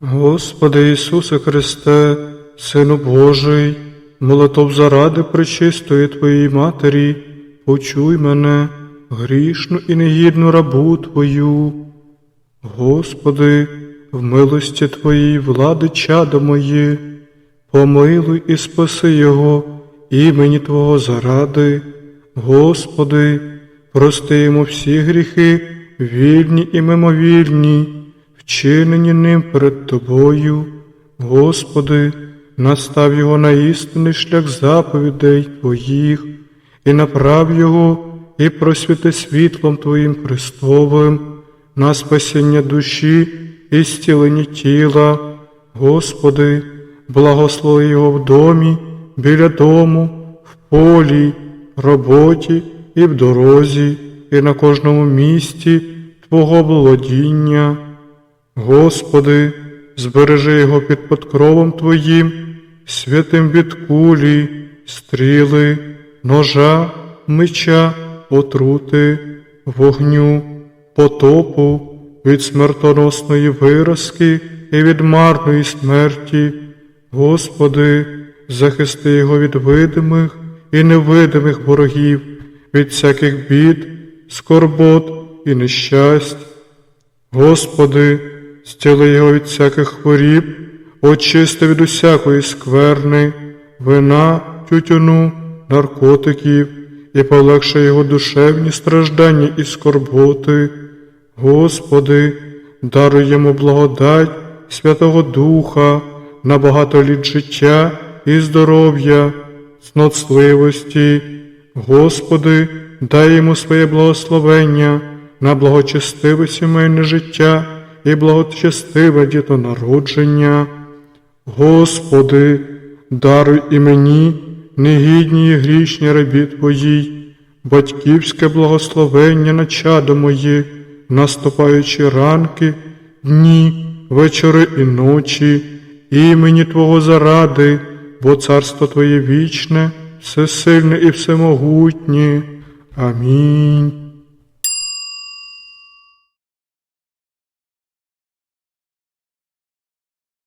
Господи Ісусе Христе, Сину Божий, молитов заради пречистої Твоєї Матері, почуй мене, грішну і негідну рабу Твою. Господи, в милості Твоїй влади чадо моє, помилуй і спаси Його, імені Твого заради. Господи, прости йому всі гріхи, вільні і мимовільні, вчинені ним перед Тобою. Господи, настав його на істинний шлях заповідей Твоїх, і направ його, і просвіти світлом Твоїм Христовим, на спасіння душі і зцілення тіла. Господи, благослови його в домі, біля дому, в полі, роботі і в дорозі, і на кожному місці Твого володіння. Господи, збережи його під подкровом Твоїм, святим від кулі, стріли, ножа, меча, отрути, вогню, потопу, від смертоносної виразки і від марної смерті. Господи, захисти його від видимих і невидимих ворогів, від всяких бід, скорбот і нещасть. Господи, зціли його від всяких хворіб, очисти від усякої скверни, вина, тютюну, наркотиків і полегши його душевні страждання і скорботи. Господи, даруй йому благодать Святого Духа на багато літ життя і здоров'я, сноцливості. Господи, дай йому своє благословення на благочестиве сімейне життя і благочестиве дітонародження. Господи, даруй і мені, негідні і грішні рабі Твоїй, батьківське благословення на чадо моє, наступаючи ранки, дні, вечори і ночі, імені Твого заради, бо царство Твоє вічне, всесильне і всемогутнє. Амінь.